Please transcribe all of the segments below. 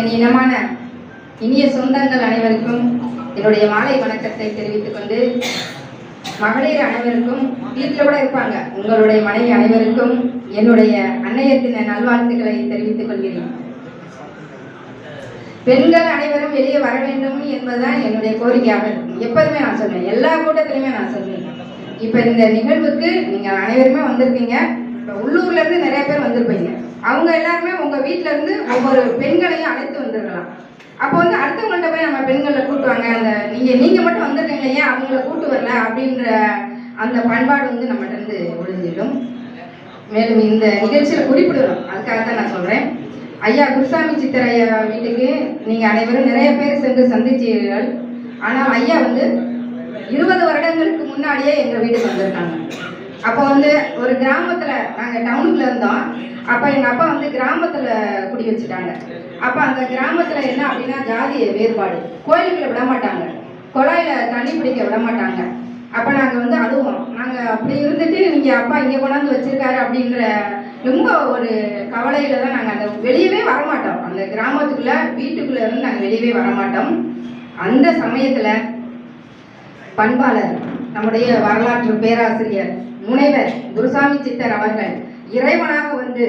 என் இனமான இனிய சொந்தங்கள் அனைவருக்கும் என்னுடைய மாலை வணக்கத்தை தெரிவித்துக் கொண்டு மகளிர் அனைவருக்கும் வீட்டில் கூட இருப்பாங்க. உங்களுடைய மனைவி அனைவருக்கும் என்னுடைய அன்னையத்தின நல்வாழ்த்துக்களை தெரிவித்துக் கொள்கிறேன். பெண்கள் அனைவரும் வெளியே வர வேண்டும் என்பதுதான் என்னுடைய கோரிக்கையாக இருக்கும். எப்போதுமே நான் சொல்வேன். எல்லா கூட்டத்திலுமே நான் சொல்வேன். இப்போ இந்த நிகழ்வுக்கு நீங்கள் அனைவருமே வந்திருக்கீங்க. இப்போ உள்ளூர்லேருந்து நிறைய பேர் வந்திருப்பீங்க. அவங்க எல்லாருமே உங்க வீட்ல இருந்து ஒவ்வொரு பெண்களையும் அழைத்து வந்துருக்கலாம். அப்போ வந்து அடுத்தவங்கள்ட்ட போய் நம்ம பெண்களை கூட்டுவாங்க அந்த நீங்க நீங்க மட்டும் வந்திருக்கீங்க ஏன் அவங்கள கூட்டு வரல? அப்படின்ற அந்த பண்பாடு வந்து நம்மகிட்ட இருந்து ஒழிஞ்சிடும் மேலும் இந்த நிகழ்ச்சியில குறிப்பிடணும். அதுக்காக தான் நான் சொல்றேன். ஐயா குருசாமி சித்தரையா வீட்டுக்கு நீங்க அனைவரும் நிறைய பேர் சென்று சந்திச்சீர்கள் ஆனால் ஐயா வந்து இருபது வருடங்களுக்கு முன்னாடியே எங்க வீட்டுக்கு வந்திருக்காங்க. அப்போ வந்து ஒரு கிராமத்துல நாங்க டவுனுக்குள்ள இருந்தோம். அப்போ எங்கள் அப்பா வந்து கிராமத்தில் குடி வச்சுட்டாங்க. அப்போ அந்த கிராமத்தில் என்ன அப்படின்னா ஜாதி வேறுபாடு. கோயிலுக்குள்ள விட மாட்டாங்க. குழாயில் தண்ணி பிடிக்க விட மாட்டாங்க. அப்போ நாங்கள் வந்து அழுவோம். நாங்கள் அப்படி இருந்துட்டு நீங்கள் அப்பா இங்கே கொண்டாந்து வச்சுருக்காரு அப்படின்ற ரொம்ப ஒரு கவலையில் தான் நாங்கள் அந்த வெளியவே வர மாட்டோம். அந்த கிராமத்துக்குள்ளே வீட்டுக்குள்ளே இருந்து நாங்கள் வெளியவே வர மாட்டோம். அந்த சமயத்தில் பண்பாளர் நம்முடைய வரலாற்று பேராசிரியர் முனைவர் குருசாமி சித்தர் அவர்கள் இறைவனாக வந்து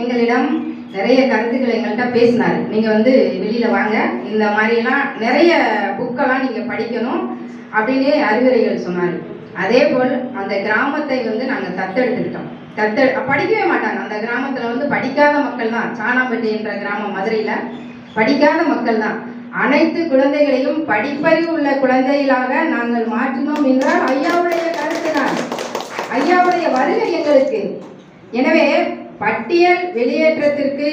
எங்களிடம் நிறைய கருத்துக்களை எங்கள்கிட்ட பேசினார். நீங்கள் வந்து வெளியில் வாங்க. இந்த மாதிரிலாம் நிறைய புக்கெல்லாம் நீங்கள் படிக்கணும் அப்படின்னு அறிவுரைகள் சொன்னார். அதே போல் அந்த கிராமத்தை வந்து நாங்கள் தத்தெடுத்துக்கிட்டோம். தத்து படிக்கவே மாட்டாங்க. அந்த கிராமத்தில் வந்து படிக்காத மக்கள் தான். சாணாம்பட்டி என்ற கிராமம் மதுரையில் படிக்காத மக்கள் தான். அனைத்து குழந்தைகளையும் படிப்பறிவு உள்ள குழந்தைகளாக நாங்கள் மாற்றினோம் என்றால் ஐயாவுடைய கருத்து தான் ஐயாவுடைய வருகை எங்களுக்கு. எனவே பட்டியல் வெளியேற்றத்திற்கு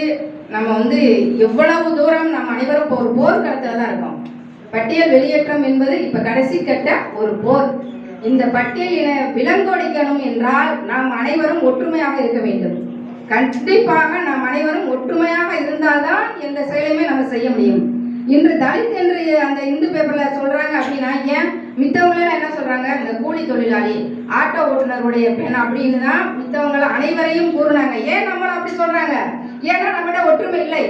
நம்ம வந்து எவ்வளவு தூரம் நம்ம அனைவரும் இப்போ ஒரு போர்க்களத்தில் தான் இருக்கோம். பட்டியல் வெளியேற்றம் என்பது இப்போ கடைசி கட்ட ஒரு போர். இந்த பட்டியலின விலங்கொடிக்கணும் என்றால் நாம் அனைவரும் ஒற்றுமையாக இருக்க வேண்டும். கண்டிப்பாக நாம் அனைவரும் ஒற்றுமையாக இருந்தால்தான் எந்த செயலையுமே நம்ம செய்ய முடியும். இன்று தலித் என்று அந்த இந்து பேப்பரில் சொல்கிறாங்க அப்படின்னா ஏன் மித்தவங்கள என்ன சொல்றாங்க? இந்த கூலி தொழிலாளி ஆட்டோ ஓட்டுநருடைய பெண் அப்படின்னு தான் மித்தவங்களை அனைவரையும் கூறுனாங்க. ஏன் நம்மள அப்படி சொல்றாங்க? ஏன்னா நம்மகிட்ட ஒற்றுமை இல்லை.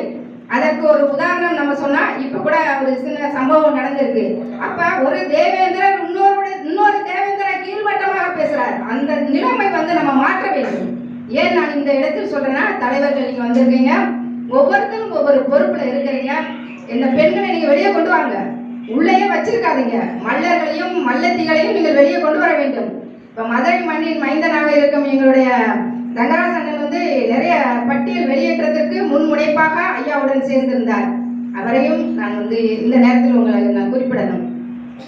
அதற்கு ஒரு உதாரணம் நம்ம சொன்னா இப்ப கூட ஒரு சின்ன சம்பவம் நடந்திருக்கு. அப்ப ஒரு தேவேந்திரர் இன்னொரு இன்னொரு தேவேந்திர கீழ்மட்டமாக பேசுறார். அந்த நிலைமை வந்து நம்ம மாற்ற வேண்டும். ஏன் நான் இந்த இடத்தில் சொல்றேன்னா தலைவர்கள் நீங்க வந்திருக்கீங்க. ஒவ்வொருத்தரும் ஒவ்வொரு பொறுப்புல இருக்கிறீங்க. இந்த பெண்களை நீங்க வெளியே கொண்டு வாங்க. உள்ளேயே வச்சிருக்காதீங்க. மல்லர்களையும் மல்லத்திகளையும் நீங்கள் வெளியே கொண்டு வர வேண்டும். இப்ப மதுரை மண்ணின் மைந்தனாக இருக்கும் எங்களுடைய ரங்கராசன் வந்து நிறைய பட்டியல் வெளியேற்றத்திற்கு முன்முனைப்பாக ஐயாவுடன் சேர்ந்திருந்தார். அவரையும் நான் வந்து இந்த நேரத்தில் உங்களுக்கு நான் குறிப்பிடணும்.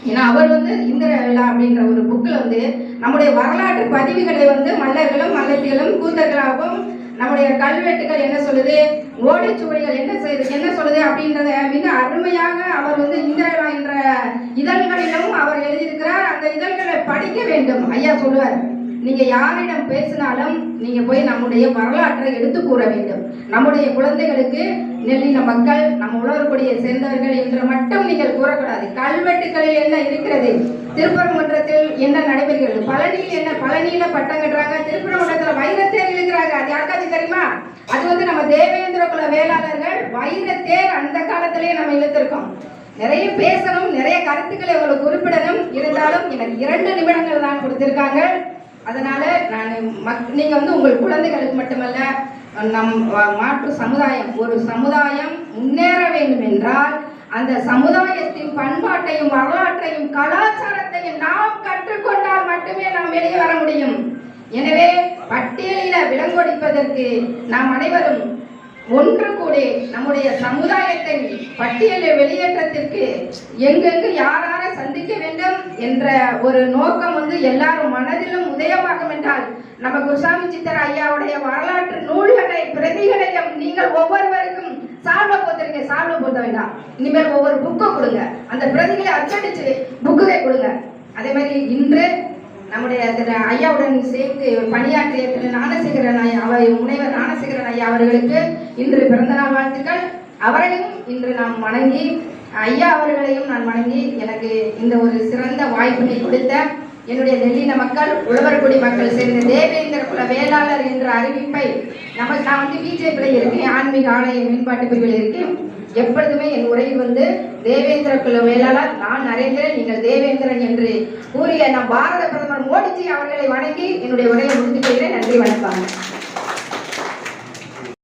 ஏன்னா அவர் வந்து இந்திர விழா அப்படின்ற ஒரு புக்கில் வந்து நம்முடைய வரலாற்று பதிவுகளை வந்து மல்லர்களும் மல்லத்திகளும் கூத்தர்களாகவும் நம்முடைய கல்வெட்டுகள் என்ன சொல்லுது ஓடைச்சுவடிகள் என்ன செய்து என்ன அப்படின்றத மிக அருமையாக அவர் வந்து இந்திரா என்ற இதழ்களிலும் அவர் எழுதியிருக்கிறார். அந்த இதழ்களை படிக்க வேண்டும். ஐயா சொல்லுவார். நீங்க யாரிடம் பேசினாலும் நீங்க போய் நம்முடைய வரலாற்றை எடுத்து கூற வேண்டும். நம்முடைய குழந்தைகளுக்கு நெல்லின மக்கள் நம்ம உழவர்களுடைய சேர்ந்தவர்கள் என்று மட்டும் நீங்கள் கூறக்கூடாது. கல்வெட்டுகளில் என்ன இருக்கிறது? திருப்பரங்குன்றத்தில் என்ன நடைபெறுகிறது? பழனியில் என்ன பழனியில பட்டம் கட்டுறாங்க? திருப்பரங்குன்றத்துல வைரத்தேர் இழுக்கிறாங்க அது யாருக்காச்சும் தெரியுமா? அது வந்து நம்ம தேவேந்திர குல வேளாளர்கள் வைரத்தேர் அந்த காலத்திலேயே நம்ம இழுத்திருக்கோம். நிறைய பேசணும் நிறைய கருத்துக்களை உங்களுக்கு குறிப்பிடணும். இருந்தாலும் எனக்கு இரண்டு நிமிடங்கள் தான் கொடுத்திருக்காங்க. அதனால நான் மக் நீங்க வந்து உங்கள் குழந்தைகளுக்கு மட்டுமல்ல நம் மாற்று சமுதாயம் ஒரு சமுதாயம் முன்னேற வேண்டும் என்றால் அந்த சமுதாயத்தின் பண்பாட்டையும் வரலாற்றையும் கலாச்சாரத்தையும் நாம் கற்றுக்கொண்டால் மட்டுமே நாம் வெளியே வர முடியும். எனவே பட்டியலில விலங்கொடிப்பதற்கு நாம் அனைவரும் ஒன்று கூடி நம்முடைய சமுதாயத்தை பட்டியலில் வெளியேற்றத்திற்கு எங்கெங்கு யாரார சந்திக்க வேண்டும் என்ற ஒரு நோக்கம் வந்து எல்லாரும் மனதிலும் உதயமாகும் என்றால் நம்ம குருசாமி சித்தர் ஐயாவுடைய வரலாற்று நூல்களை பிரதிகளையும் நீங்கள் ஒவ்வொருவருக்கும் சால்வ போத்திருங்க சால்வ போத்த வேண்டாம். இனிமேல் ஒவ்வொரு புக்கை கொடுங்க. அந்த பிரதிகளை அச்சடிச்சு புக்குகளை கொடுங்க. அதே மாதிரி இன்று நம்முடைய ஐயாவுடன் சேர்த்து பணியாற்றிய திரு ஞானசேகரன் ஐயா அவர் முனைவர் ஞானசேகரன் ஐயா அவர்களுக்கு இன்று பிறந்தநாள் வாழ்த்துக்கள். அவரையும் இன்று நாம் வணங்கி ஐயா அவர்களையும் நான் வணங்கி எனக்கு இந்த ஒரு சிறந்த வாய்ப்பினை கொடுத்த என்னுடைய நெல்லின மக்கள் உழவர்குடி மக்கள் சேர்ந்த தேவேந்திர குல வேளாளர் என்ற அறிவிப்பை நம்ம நான் வந்து பிஜேபியில் இருக்கேன் ஆன்மீக ஆணைய மேம்பாட்டு பிரிவில் இருக்கேன் எப்பொழுதுமே என் உரையில் வந்து தேவேந்திர குல வேளாளர் நான் நரேந்திரன் நீங்கள் தேவேந்திரன் என்று கூறிய நான் பாரத பிரதமர் மோடிஜி அவர்களை வணங்கி என்னுடைய உரையை முடித்துக் கொள்கிறேன். நன்றி வணக்கம்.